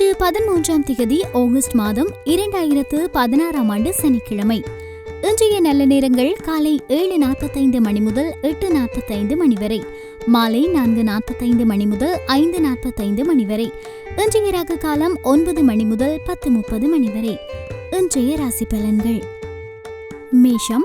பதிமூன்றாம் திகதி ஆகஸ்ட் மாதம் இரண்டாயிரத்து பதினாறாம் ஆண்டு சனிக்கிழமை. இன்றைய நல்ல நேரங்கள் காலை ஏழு நாற்பத்தைந்து மணி முதல் எட்டு நாற்பத்தைந்து மணி வரை. மாலை நான்கு நாற்பத்தைந்து மணி முதல் ஐந்து நாற்பத்தைந்து மணி வரை. இன்றைய ராக காலம் ஒன்பது மணி முதல் பத்து முப்பது மணி வரை. இன்றைய ராசி பலன்கள். மேஷம்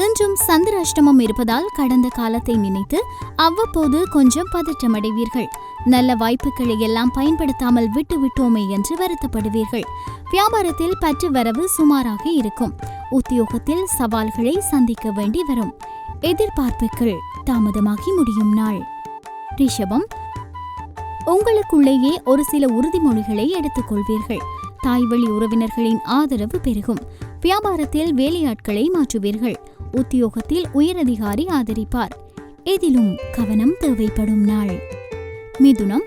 இன்றும் சந்திராஷ்டமம் இருப்பதால் கடந்த காலத்தை நினைத்து அவ்வப்போது கொஞ்சம் பதற்றமடைவீர்கள். நல்ல வாய்ப்புகளை எல்லாம் பயன்படுத்தாமல் விட்டு விட்டோமே என்று வருத்தப்படுவீர்கள். வியாபாரத்தில் பற்று வரவு சுமாராக இருக்கும். உத்தியோகத்தில் சவால்களை சந்திக்க வேண்டி வரும். எதிர்பார்ப்புகள் தாமதமாகி முடியும் நாள். ரிஷபம் உங்களுக்குள்ளேயே ஒரு சில உறுதிமொழிகளை எடுத்துக்கொள்வீர்கள். தாய்வழி உறவினர்களின் ஆதரவு பெருகும். வியாபாரத்தில் வேலையாட்களை மாற்றுவீர்கள். உத்தியோகத்தில் உயரதிகாரி ஆதரிப்பார். எதிலும் கவனம் தேவைப்படும் நாள். மிதுனம்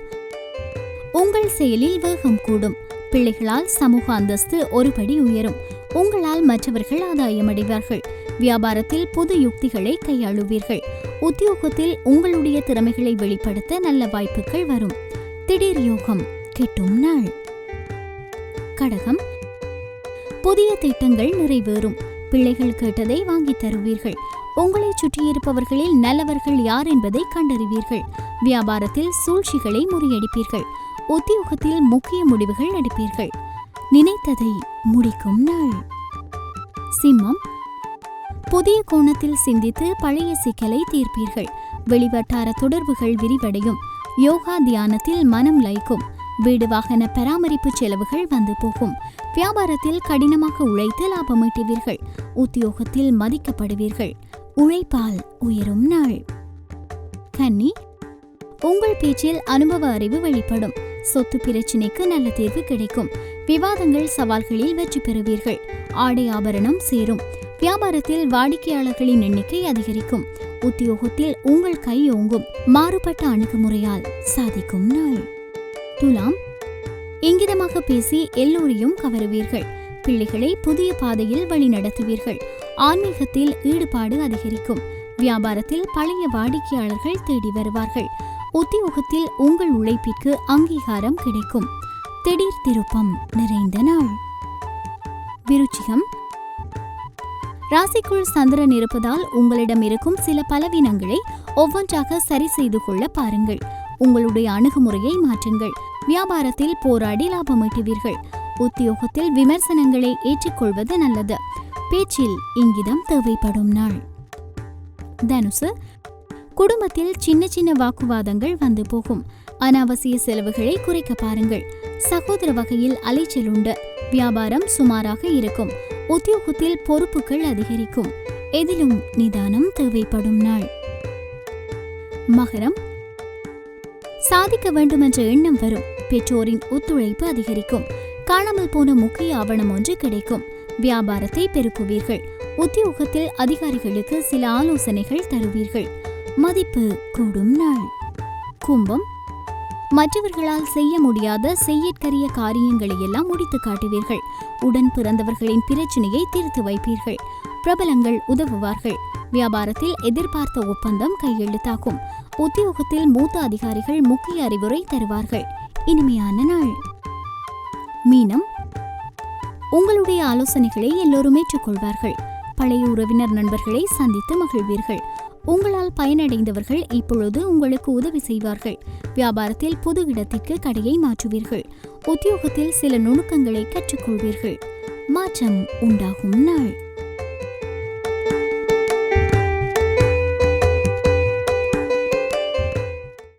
உங்கள் செயலில் வேகம் கூடும். பிள்ளைகளால் சமூக அந்தஸ்து ஒருபடி உயரும். உங்களால் மற்றவர்கள் ஆதாயமடைவார்கள் வியாபாரத்தில் புது யுக்திகளை கையாளுவீர்கள். உத்தியோகத்தில் உங்களுடைய திறமைகளை வெளிப்படுத்த நல்ல வாய்ப்புகள் வரும். திடீர் யோகம் கெட்டும் நாள். கடகம் புதிய திட்டங்கள் நிறைவேறும். பிள்ளைகள் கேட்டதை வாங்கி தருவீர்கள். உங்களை சுற்றியிருப்பவர்களில் நல்லவர்கள் யார் என்பதை கண்டறிவீர்கள். வியாபாரத்தில் சூழ்ச்சிகளை முறியடிப்பீர்கள். உத்தியோகத்தில் முக்கிய முடிவுகள் எடுப்பீர்கள். நினைத்ததை முடிக்கும் நாள். சிம்மம். புதிய கோணத்தில் சிந்தித்து பழைய சிக்கலை தீர்ப்பீர்கள். வெளிவட்டார தொடர்புகள் விரிவடையும். யோகா தியானத்தில் மனம் லைக்கும் வீடு வாகன பராமரிப்பு செலவுகள் வந்து போகும். வியாபாரத்தில் கடினமாக உழைத்து லாபம் ஈட்டுவீர்கள். உத்தியோகத்தில் மதிக்கப்படுவீர்கள். உழைப்பால் உயரும் நாள். கன்னி உங்கள் பேச்சில் அனுபவ அறிவு வெளிப்படும். சொத்து பிரச்சினைக்கு நல்ல தீர்வு கிடைக்கும். விவாதங்கள் சவால்களில் வெற்றி பெறுவீர்கள். ஆடை ஆபரணம் சேரும். வியாபாரத்தில் வாடிக்கையாளர்களின் எண்ணிக்கை அதிகரிக்கும். உத்தியோகத்தில் உங்கள் கை ஓங்கும். மாறுபட்ட அணுகுமுறையால் சாதிக்கும் நாள். துலாம் இங்கிதமாக பேசி எல்லோரையும் கவருவீர்கள். பிள்ளைகளை புதிய பாதையில் வழிநடத்துவீர்கள் ஆன்மீகத்தில் ஈடுபாடு அதிகரிக்கும். வியாபாரத்தில் பழைய வாடிக்கையாளர்கள் தேடி வருவார்கள். உத்தியோகத்தில் உங்கள் உழைப்பிற்கு அங்கீகாரம் கிடைக்கும். திடீர் திருப்பம் நிறைந்த நாள். விருச்சிகம் ராசிக்குள் சந்திரன் இருப்பதால் உங்களிடம் இருக்கும் சில பலவீனங்களை ஒவ்வொன்றாக சரி செய்து கொள்ள பாருங்கள். உங்களுடைய அணுகுமுறையை மாற்றுங்கள். வியாபாரத்தில் போராடி லாபம் ஈட்டுவீர்கள் உத்தியோகத்தில் விமர்சனங்களை ஏற்றுக்கொள்வது நல்லது. பேச்சில் இங்கிதம் தேவைப்படும் நாள். தனுசு குடும்பத்தில் சின்ன சின்ன வாக்குவாதங்கள் வந்து போகும். அனாவசிய செலவுகளை குறைக்க பாருங்கள். சகோதர வகையில் அலைச்சல் உண்டு. வியாபாரம் சுமாராக இருக்கும். உத்தியோகத்தில் பொறுப்புகள் அதிகரிக்கும். எதிலும் நிதானம் தேவைப்படும் நாள். மகரம் சாதிக்க வேண்டும் என்ற எண்ணம் வரும். பெற்றோரின் ஒத்துழைப்பு அதிகரிக்கும். காணாமல் போன முக்கிய ஆவணம் ஒன்று கிடைக்கும். வியாபாரத்தை பெருக்குவீர்கள். உத்தியோகத்தில் அதிகாரிகளுக்கு சில ஆலோசனைகள் தருவீர்கள். மதிப்பு கூடும் நாள். கும்பம். மற்றவர்களால் செய்ய முடியாத செய்யற்கரிய காரியங்களை எல்லாம் முடித்து காட்டுவீர்கள். உடன் பிறந்தவர்களின் பிரச்சனையை தீர்த்து வைப்பீர்கள். பிரபலங்கள் உதவுவார்கள். வியாபாரத்தில் எதிர்பார்த்த ஒப்பந்தம் கையெழுத்தாகும். உத்தியோகத்தில் மூத்த அதிகாரிகள் முக்கிய அறிவுரை தருவார்கள். இனிமையான நாள். மீனம் உங்களுடைய ஆலோசனைகளை எல்லோரும் ஏற்றுக்கொள்வார்கள். பழைய உறவினர் நண்பர்களை சந்தித்து மகிழ்வீர்கள். உங்களால் பயனடைந்தவர்கள் இப்பொழுது உங்களுக்கு உதவி செய்வார்கள். வியாபாரத்தில் புது இடத்திற்கு கடையை மாற்றுவீர்கள். உத்தியோகத்தில் சில நுணுக்கங்களை கற்றுக்கொள்வீர்கள். மாற்றம் உண்டாகும் நாள்.